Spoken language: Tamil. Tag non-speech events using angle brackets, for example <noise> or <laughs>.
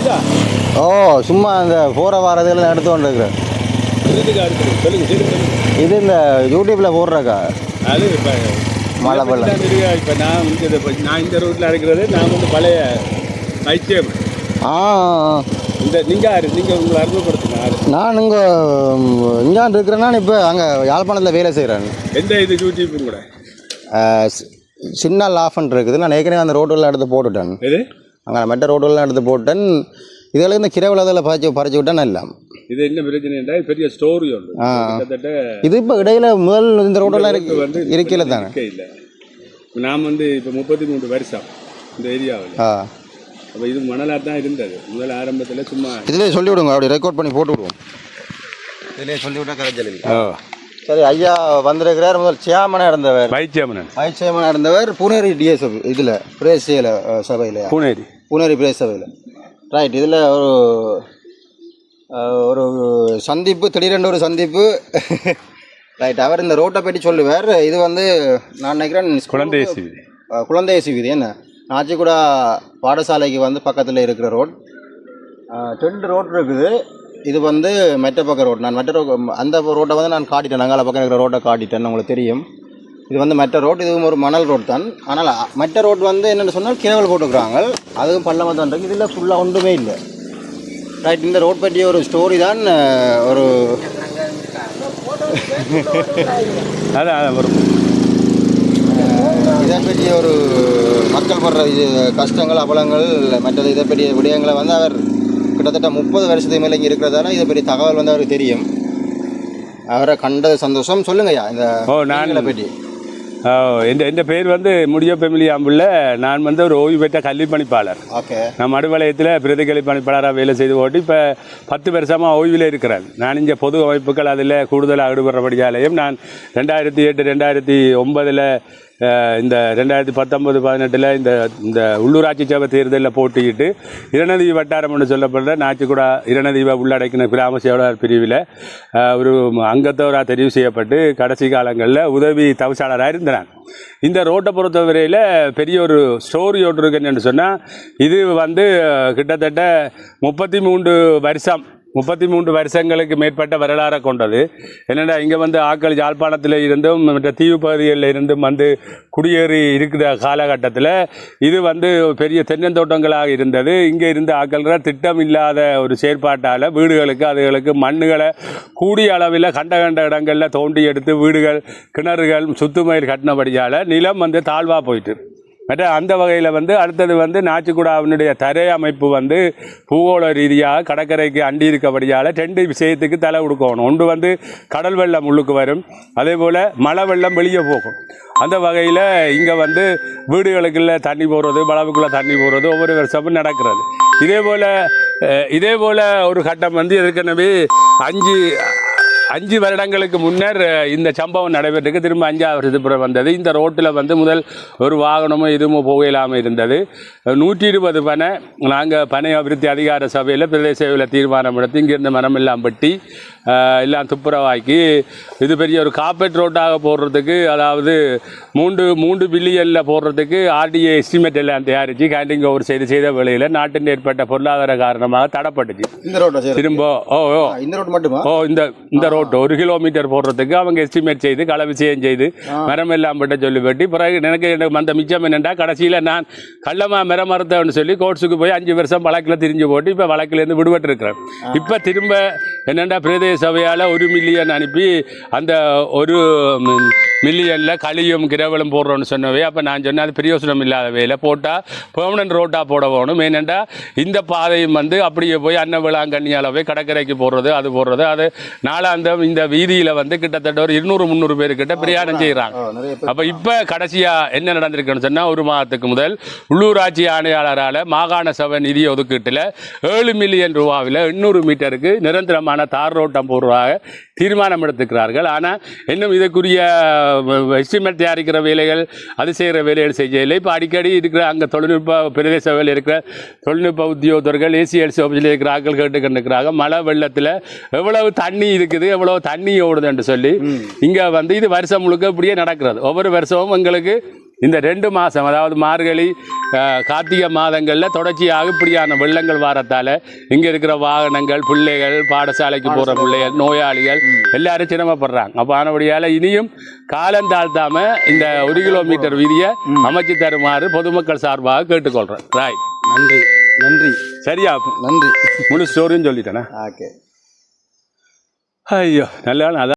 இதா ஓ சும்மா அந்த போகிற வாரத்தில் எடுத்து கொண்டு இருக்கிறேன் இது இந்த யூடியூப்பில் போடுறக்கா? அது மழை வெள்ளம். இப்போ நான் வந்து இதை நான் இந்த ரோட்டில் இருக்கிறது நான் வந்து பழைய வைத்தியம். ஆ இந்த நீங்கள் யாரு? நீங்கள் உங்களை அறிமுகப்படுத்துங்க யாரு? நான் இங்கே இங்கான் இருக்கிறேன்னா இப்போ அங்கே யாழ்ப்பாணத்தில் வேலை செய்கிறேன் எந்த இது யூடியூப் கூட? சின்ன லாஃபன் இருக்குது. நான் ஏற்கனவே அந்த ரோட்டெல்லாம் எடுத்து போட்டுட்டேன். எது? அங்கே மெட்ட ரோட்டெல்லாம் எடுத்து போட்டேன். இதில் இந்த கிரவலத்தில் பறிச்சு பறிச்சு விட்டேன் எல்லாம். இது என்ன பிரச்சனைன்றா இது பெரிய ஸ்டோரி. கிட்டத்தட்ட இது இப்போ இடையில முதல் இந்த ரோட்டெல்லாம் ரோட்டு இருக்கு வந்து இருக்கையில் தானே? இல்லை. நான் வந்து இப்போ முப்பத்தி மூணு வருஷம் இந்த ஏரியாவில். ஆ. அப்போ இது மணலாக தான் இருந்தது. முதல் ஆரம்பத்தில் சும்மா இதிலே சொல்லி விடுங்க அப்படி ரெக்கார்ட் பண்ணி போட்டு விடுவோம் இதிலே சொல்லி விட்டா ஓ சரி ஐயா வந்திருக்கிறார் முதல் சேமனாக இருந்தவர். வைத்தியமனன் வைஸ் சேமனாக இருந்தவர் புனேரி டிஎஸ்எஃப் இதில் பிரேசியில் சபையில். பூனேரி. பூனேரி பிரேஸ் சபையில் ரைட் இதில் ஒரு ஒரு சந்திப்பு திடீரென்று ஒரு சந்திப்பு. <laughs> ரைட் அவர் இந்த ரோட்டை பற்றி சொல்லுவார். இது வந்து நான் நினைக்கிறேன் குழந்தை சிவி குழந்தை வீதி என்ன? நாச்சிக்குடா பாடசாலைக்கு வந்து பக்கத்தில் இருக்கிற ரோட். ரெண்டு ரோட் இருக்குது. இது வந்து மெட்ட பக்க ரோட். நான் மெட்ட ரோ அந்த ரோட்டை வந்து நான் காட்டிட்டேன். நங்கால பக்கம் இருக்கிற ரோட்டை காட்டிட்டேன் உங்களுக்கு தெரியும். இது வந்து மெட்ட ரோட் இதுவும் ஒரு மணல் ரோட் தான். ஆனால் மெட்ட ரோட் வந்து என்னென்னு சொன்னால் கேவல் போட்டுக்கிறாங்க அதுவும் பள்ளமாக தான் இருக்குது இதில் ஃபுல்லாக ஒன்றுமே இல்லை. ரைட் இந்த ரோட் பற்றிய ஒரு ஸ்டோரி தான் ஒரு <laughs> அதான் ஒரு இதை பற்றிய ஒரு மக்கள் படுற இது கஷ்டங்கள் அவலங்கள் மற்றது இதை பற்றிய விடயங்களை வந்து அவர் கிட்டத்தட்ட முப்பது வருஷத்துக்கு மேலே இங்கே இருக்கிறதால இதை பற்றிய தகவல் வந்து அவருக்கு தெரியும். அவரை கண்டது சந்தோஷம். சொல்லுங்கய்யா இந்த பற்றி. எந்த எந்த பேர் வந்து முடிய பெமிலி அம்புள்ள நான் வந்து ஒரு ஓய்வு பெற்ற கல்வி பணிப்பாளர். ஓகே. நான் மடுவலயத்தில் பிரதி கல்வி பணிப்பாளராக வேலை செய்து ஓட்டி இப்போ பத்து வருஷமாக ஓய்வில் இருக்கிறேன். நான் இங்கே பொது அமைப்புகள் அதில் கூடுதலாக ஈடுபடுறபடியாலேயும் நான் ரெண்டாயிரத்தி எட்டு ரெண்டாயிரத்தி ஒன்பதில் இந்த ரெண்டாயிரத்தி பத்தொன்பது பதினெட்டில் இந்த இந்த உள்ளூராட்சி சபை தேர்தலில் போட்டியிட்டு இரணதீவு வட்டாரம் என்று சொல்லப்படுற நாச்சிக்குடா இரணதீவை உள்ளடக்கின கிராம சேவலர் பிரிவில் ஒரு அங்கத்தவராக தெரிவு செய்யப்பட்டு கடைசி காலங்களில் உதவி தவிசாளராக இருந்தேன் இந்த ரோட்டை பொறுத்தவரையில் பெரிய ஒரு ஸ்டோரி ஒன்று இருக்குன்னு சொன்னால் இது வந்து கிட்டத்தட்ட முப்பத்தி மூன்று வருஷம் முப்பத்தி மூன்று வருஷங்களுக்கு மேற்பட்ட வரலாறை கொண்டது. என்னென்னா இங்கே வந்து ஆக்கள் யாழ்ப்பாணத்தில் இருந்தும் மற்ற தீவு பகுதிகளில் இருந்தும் வந்து குடியேறி இருக்கிற காலகட்டத்தில் இது வந்து பெரிய தென்னந்தோட்டங்களாக இருந்தது. இங்கே இருந்த ஆக்கள்கள் திட்டம் இல்லாத ஒரு செயற்பாட்டால் வீடுகளுக்கு அதுகளுக்கு மண்ணுகளை கூடிய அளவில் கண்ட கண்ட இடங்களில் தோண்டி எடுத்து வீடுகள் கிணறுகள் சுத்துமயில் கட்டினபடியால் நிலம் வந்து தாழ்வாக போயிட்டு. மற்ற அந்த வகையில் வந்து அடுத்தது வந்து நாச்சிக்குடாவினுடைய தரை அமைப்பு வந்து பூகோள ரீதியாக கடற்கரைக்கு அண்டி இருக்கபடியால் ரெண்டு விஷயத்துக்கு தலை கொடுக்கணும் ஒன்று வந்து கடல் வெள்ளம் உள்ளுக்கு வரும் அதே போல் மழை வெள்ளம் வெளியே போகும். அந்த வகையில் இங்கே வந்து வீடுகளுக்குள்ளே தண்ணி போடுறது வளவுக்குள்ளே தண்ணி போடுறது ஒவ்வொரு வருஷமும் நடக்கிறது. இதே போல் இதே போல் ஒரு கட்டம் வந்து ஏற்கனவே அஞ்சு அஞ்சு வருடங்களுக்கு முன்னர் இந்த சம்பவம் நடைபெற்றுக்கு திரும்ப அஞ்சாவது வருஷத்துப்புறம் வந்தது. இந்த ரோட்டில் வந்து முதல் ஒரு வாகனமோ இதுவும் போகலாமல் இருந்தது. நூற்றி இருபது பனை நாங்கள் பனை அபிவிருத்தி அதிகார சபையில் பிரதேச சபையில் தீர்மானம் எடுத்து இங்கிருந்த மரம் எல்லாம் அஹ், எல்லாம் துப்புரவாக்கி இது பெரிய ஒரு காப்பேட் ரோட்டாக போடுறதுக்கு அதாவது மூன்று மூன்று பில்லியனில் போடுறதுக்கு ஆர்டிஏ எஸ்டிமேட் எல்லாம் தயாரித்து கேண்டிங் ஓவர் செய்து செய்த வேளையில் நாட்டின் ஏற்பட்ட பொருளாதார காரணமாக தடப்பட்டுச்சு. இந்த ரோட்டை சரி திரும்ப ஓ ஓ. இந்த ரோட் மட்டுமா? ஓ இந்த இந்த ரோட்டு ஒரு கிலோமீட்டர் போடுறதுக்கு அவங்க எஸ்டிமேட் செய்து கள விஷயம் செய்து மரம் எல்லாம் பட்ட சொல்லி வெட்டி பிறகு எனக்கு எனக்கு வந்த மிச்சம் என்னென்னா கடைசியில் நான் கள்ளமா மரம் மரத்தன்னு சொல்லி கோர்ட்ஸுக்கு போய் அஞ்சு வருஷம் வழக்கில் திரிஞ்சு போட்டு இப்போ வழக்கிலேருந்து விடுபட்டு இருக்கிறேன் இப்போ திரும்ப என்னென்னா பிரதேச சபையால் ஒரு மில்லியன் அனுப்பி அந்த ஒரு மில்லியனில் களியும் கிரவலும் போடுறோன்னு சொன்னவே அப்போ நான் சொன்னேன் அது பிரயோசனம் இல்லாத வேலை. போட்டால் பெர்மனன்ட் ரோட்டாக போட வேணும். ஏனெண்டா இந்த பாதையும் வந்து அப்படியே போய் அன்னவிளாங்கண்ணியால் போய் கடற்கரைக்கு போடுறது அது போடுறது அது நாளாந்தம் இந்த வீதியில் வந்து கிட்டத்தட்ட ஒரு இருநூறு முந்நூறு பேர்கிட்ட பிரயாணம் செய்கிறாங்க பேர் அப்போ இப்போ கடைசியாக என்ன நடந்திருக்குன்னு சொன்னால் ஒரு மாதத்துக்கு முதல் உள்ளூராட்சி ஆணையாளரால் மாகாண சபை நிதி ஒதுக்கீட்டில் ஏழு மில்லியன் ரூபாவில் எண்ணூறு மீட்டருக்கு நிரந்தரமான தார் ரோட்டம் போடுவதாக தீர்மானம் எடுத்துக்கிறார்கள் ஆனால் இன்னும் இதுக்குரிய எஸ்டிமேட் தயாரிக்கிற வேலைகள் அது செய்கிற வேலைகள் செய்யலை இப்போ அடிக்கடி இருக்கிற அங்கே தொழில்நுட்ப பிரதேச சபையில் இருக்கிற தொழில்நுட்ப உத்தியோகத்தர்கள் ஏசிஎல்சி ஆஃபீஸில் இருக்கிற ஆட்கள் கேட்டுக்கிட்டு இருக்கிறாங்க மழை வெள்ளத்தில் எவ்வளவு தண்ணி இருக்குது எவ்வளவு தண்ணி ஓடுதுன்னு சொல்லி இங்கே வந்து இது வருஷம் முழுக்க இப்படியே நடக்கிறது. ஒவ்வொரு வருஷமும் எங்களுக்கு இந்த ரெண்டு மாதம் அதாவது மார்கழி கார்த்திகை மாதங்களில் தொடர்ச்சியாக இப்படியான வெள்ளங்கள் வாரத்தால் இங்கே இருக்கிற வாகனங்கள் பிள்ளைகள் பாடசாலைக்கு போகிற பிள்ளைகள் நோயாளிகள் எல்லாரும் சிரமப்படுறாங்க. அப்போ ஆனபடியால் இனியும் காலம் தாழ்த்தாம இந்த ஒரு கிலோமீட்டர் வீதியை அமைச்சு தருமாறு பொதுமக்கள் சார்பாக கேட்டுக்கொள்கிறேன் ராய் நன்றி. நன்றி. சரியா? நன்றி. முழு ஸ்டோரியும் சொல்லிட்டேனா? ஓகே. ஐயோ நல்ல அதான்